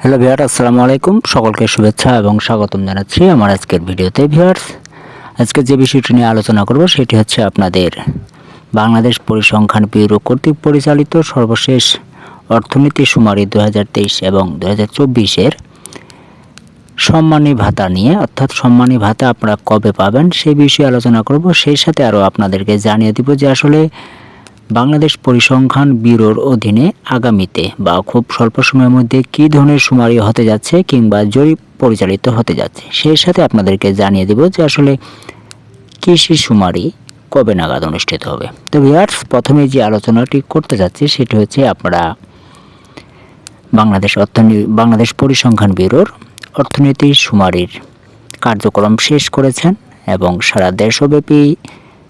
Hello viewer আসসালামু আলাইকুম। সকলকে শুভেচ্ছা এবং স্বাগতম জানাচ্ছি আমার আজকের ভিডিওতে। ভিউয়ার্স, আজকে যে বিষয়টি নিয়ে আলোচনা করব সেটি হচ্ছে আপনাদের বাংলাদেশ পরিসংখ্যান ব্যুরো কর্তৃক পরিচালিত সর্বশেষ অর্থনীতি সুমারি দু এবং দু হাজার সম্মানী ভাতা নিয়ে, অর্থাৎ সম্মানী ভাতা আপনারা কবে পাবেন সেই বিষয়ে আলোচনা করব। সেই সাথে আরও আপনাদেরকে জানিয়ে দিব যে আসলে বাংলাদেশ পরিসংখ্যান ব্যুরোর অধীনে আগামীতে বা খুব স্বল্প সময়ের মধ্যে কী ধরনের সুমারি হতে যাচ্ছে কিংবা জরিপ পরিচালিত হতে যাচ্ছে, সেই সাথে আপনাদেরকে জানিয়ে দিব যে আসলে কৃষি সুমারি কবে নাগাদ অনুষ্ঠিত হবে। তো ভিয়ার্স প্রথমে যে আলোচনাটি করতে যাচ্ছি সেটি হচ্ছে আপনারা বাংলাদেশ অর্থনীতি, বাংলাদেশ পরিসংখ্যান ব্যুরোর অর্থনীতি সুমারির কার্যক্রম শেষ করেছেন এবং সারা দেশব্যাপী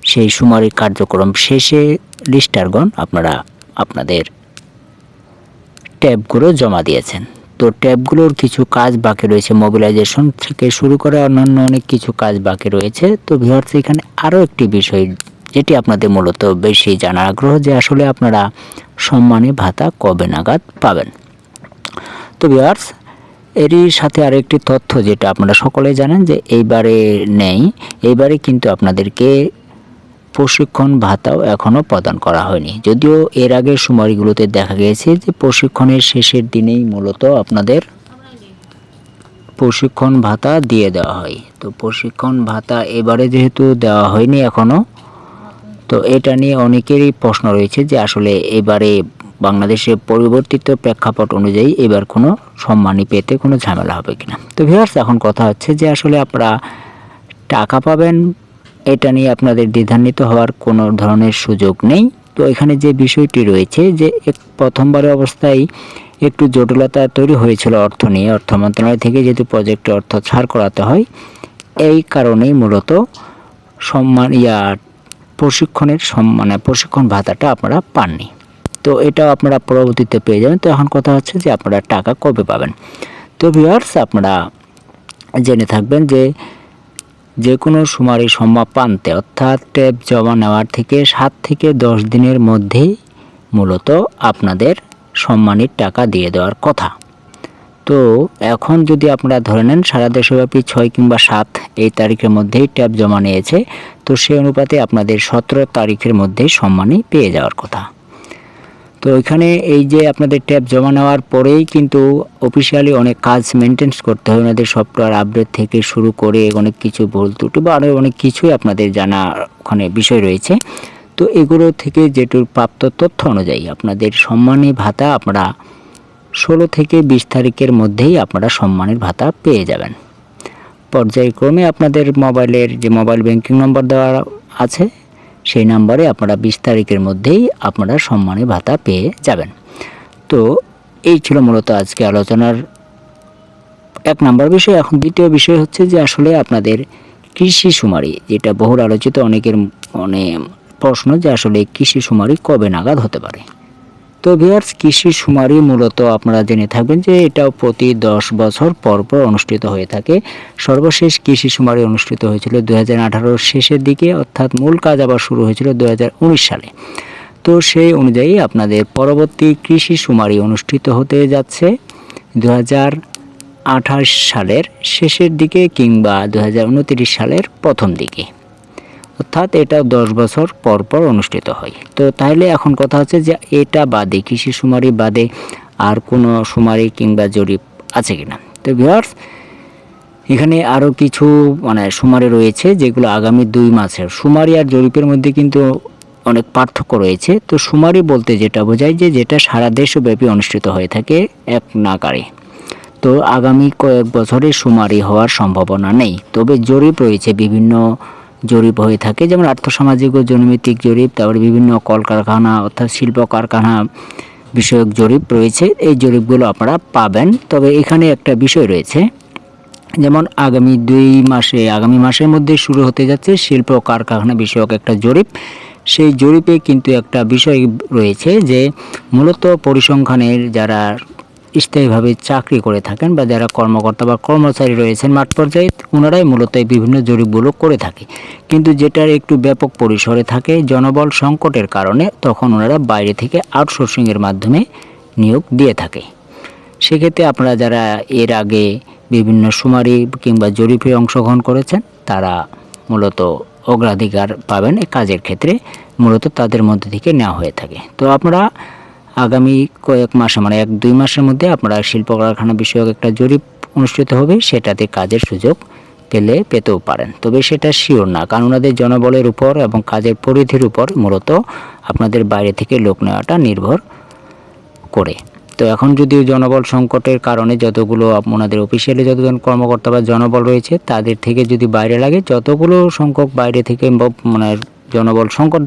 সেই সুমারির কার্যক্রম শেষে লিস্টারগণ আপনারা আপনাদের ট্যাবগুলো জমা দিয়েছেন। তো ট্যাবগুলোর কিছু কাজ বাকি রয়েছে। মোবিলাইজেশন থেকে শুরু করে অন্যান্য অনেক কিছু কাজ বাকি রয়েছে। তো ভিউয়ার্স এখানে আরও একটি বিষয় যেটি আপনাদের মূলত বেশি জানার আগ্রহ যে আসলে আপনারা সম্মানী ভাতা কবে নাগাদ পাবেন। তো ভিউয়ার্স এরই সাথে আরেকটি তথ্য যেটা আপনারা সকলেই জানেন যে এইবারে নেই। এইবারে কিন্তু আপনাদেরকে প্রশিক্ষণ ভাতাও এখনও প্রদান করা হয়নি। যদিও এর আগের সময়গুলোতে দেখা গিয়েছে যে প্রশিক্ষণের শেষের দিনেই মূলত আপনাদের প্রশিক্ষণ ভাতা দিয়ে দেওয়া হয়। তো প্রশিক্ষণ ভাতা এবারে যেহেতু দেওয়া হয়নি এখনও তো এটা নিয়ে অনেকেরই প্রশ্ন রয়েছে যে আসলে এবারে বাংলাদেশে পরিবর্তিত প্রেক্ষাপট অনুযায়ী এবার কোনো সম্মানী পেতে কোনো ঝামেলা হবে কিনা। তো ভিউয়ার্স এখন কথা হচ্ছে যে আসলে আপনারা টাকা পাবেন, এটা নিয়ে আপনাদের দ্বিধান্বিত হওয়ার কোনো ধরনের সুযোগ নেই। তো এখানে যে বিষয়টি রয়েছে যে প্রথমবারের অবস্থায় একটু জটিলতা তৈরি হয়েছিল অর্থ নিয়ে, অর্থ মন্ত্রণালয় থেকে যেহেতু প্রজেক্টে অর্থ ছাড় করাতে হয়, এই কারণেই মূলত সম্মান, ইয়া প্রশিক্ষণের সম- মানে প্রশিক্ষণ ভাতাটা আপনারা পাননি। তো এটাও আপনারা পরবর্তীতে পেয়ে যাবেন। তো এখন কথা হচ্ছে যে আপনারা টাকা কবে পাবেন। তো ভিউয়ার্স, আপনারা জেনে থাকবেন যে যে কোনো সুমারি সম্মা পান্তে অর্থাৎ ট্যাব জমা নেওয়ার থেকে সাত থেকে দশ দিনের মধ্যেই মূলত আপনাদের সম্মানির টাকা দিয়ে দেওয়ার কথা। তো এখন যদি আপনারা ধরে নেন সারা দেশব্যাপী ছয় কিংবা সাত এই তারিখের মধ্যেই ট্যাব জমা নিয়েছে, তো সেই অনুপাতে আপনাদের সতেরো তারিখের মধ্যেই সম্মানী পেয়ে যাওয়ার কথা। তো এখানে এই যে আপনাদের ট্যাব জমা নেওয়ার পরেই কিন্তু অফিসিয়ালি অনেক কাজ মেনটেন্স করতে হয় ওনাদের সফটওয়্যার আপডেট থেকে শুরু করে অনেক কিছু ভুল ত্রুটি বা আরও অনেক কিছুই আপনাদের জানা ওখানে বিষয় রয়েছে। তো এগুলো থেকে যেটুর প্রাপ্ত তথ্য অনুযায়ী আপনাদের সম্মানী ভাতা আপনারা ষোলো থেকে বিশ তারিখের মধ্যেই আপনারা সম্মানের ভাতা পেয়ে যাবেন। পর্যায়ক্রমে আপনাদের মোবাইলের যে মোবাইল ব্যাংকিং নম্বর দেওয়া আছে সেই নাম্বারে আপনারা বিশ তারিখের মধ্যেই আপনারা সম্মানী ভাতা পেয়ে যাবেন। তো এই ছিল মূলত আজকে আলোচনার এক নাম্বার বিষয়। এখন দ্বিতীয় বিষয় হচ্ছে যে আসলে আপনাদের কৃষি সুমারি যেটা বহুল আলোচিত অনেকের মানে প্রশ্ন যে আসলে কৃষি সুমারি কবে নাগাদ হতে পারে? তো ভিয়ার্স কৃষি সুমারি মূলত আপনারা জেনে থাকবেন যে এটাও প্রতি দশ বছর পর পর অনুষ্ঠিত হয়ে থাকে। সর্বশেষ কৃষি সুমারি অনুষ্ঠিত হয়েছিল দু হাজার আঠারো শেষের দিকে, অর্থাৎ মূল কাজ আবার শুরু হয়েছিল দু হাজার উনিশ সালে। তো সেই অনুযায়ী আপনাদের পরবর্তী কৃষি সুমারি অনুষ্ঠিত হতে যাচ্ছে দু আঠাশ সালের শেষের দিকে কিংবা দু সালের প্রথম দিকে। অর্থাৎ এটা দশ বছর পর পর অনুষ্ঠিত হয়। তো তাহলে এখন কথা হচ্ছে যে এটা বাদে, কৃষি সুমারি বাদে আর কোনো সুমারি কিংবা জরিপ আছে কিনা? তো ভিউয়ার্স, এখানে আরও কিছু মানে সুমারি রয়েছে যেগুলো আগামী দুই মাসের। সুমারি আর জরিপের মধ্যে কিন্তু অনেক পার্থক্য রয়েছে। তো সুমারি বলতে যেটা বোঝায় যে যেটা সারা দেশব্যাপী অনুষ্ঠিত হয়ে থাকে এক নাকারে তো আগামী কয়েক বছরে সুমারি হওয়ার সম্ভাবনা নেই। তবে জরিপ রয়েছে বিভিন্ন জরিপ হয়ে থাকে। যেমন আর্থসামাজিক ও জনমিতিক জরিপ, তারপরে বিভিন্ন কলকারখানা অর্থাৎ শিল্প কারখানা বিষয়ক জরিপ রয়েছে। এই জরিপগুলো আপনারা পাবেন। তবে এখানে একটা বিষয় রয়েছে, যেমন আগামী দুই মাসে, আগামী মাসের মধ্যে শুরু হতে যাচ্ছে শিল্প কারখানা বিষয়ক একটা জরিপ। সেই জরিপে কিন্তু একটা বিষয় রয়েছে যে, মূলত পরিসংখ্যানের যারা স্থায়ীভাবে চাকরি করে থাকেন বা যারা কর্মকর্তা বা কর্মচারী রয়েছেন মাঠ পর্যায়ে ওনারাই মূলত বিভিন্ন জরিপগুলো করে থাকে। কিন্তু যেটার একটু ব্যাপক পরিসরে থাকে জনবল সংকটের কারণে, তখন ওনারা বাইরে থেকে আউটসোর্সিংয়ের মাধ্যমে নিয়োগ দিয়ে থাকে। সেক্ষেত্রে আপনারা যারা এর আগে বিভিন্ন শুমারি কিংবা জরিপে অংশগ্রহণ করেছেন, তারা মূলত অগ্রাধিকার পাবেন কাজের ক্ষেত্রে, মূলত তাদের মধ্যে থেকে নেওয়া হয়ে থাকে। তো আপনারা আগামী কয়েক মাসে মানে এক দুই মাসের মধ্যে আপনারা শিল্প কারখানা বিষয়ক একটা জরিপ অনুষ্ঠিত হবে, সেটাতে কাজের সুযোগ পেলে পেতেও পারেন। তবে সেটা শিওর না, কারণ ওনাদের জনবলের উপর এবং কাজের পরিধির উপর মূলত আপনাদের বাইরে থেকে লোক নেওয়াটা নির্ভর করে। তো এখন যদিও জনবল সংকটের কারণে যতগুলো আপনাদের অফিসিয়ালি যতজন কর্মকর্তা বা জনবল রয়েছে, তাদের থেকে যদি বাইরে লাগে, যতগুলো সংখ্যক বাইরে থেকে মানে জনবল সংকট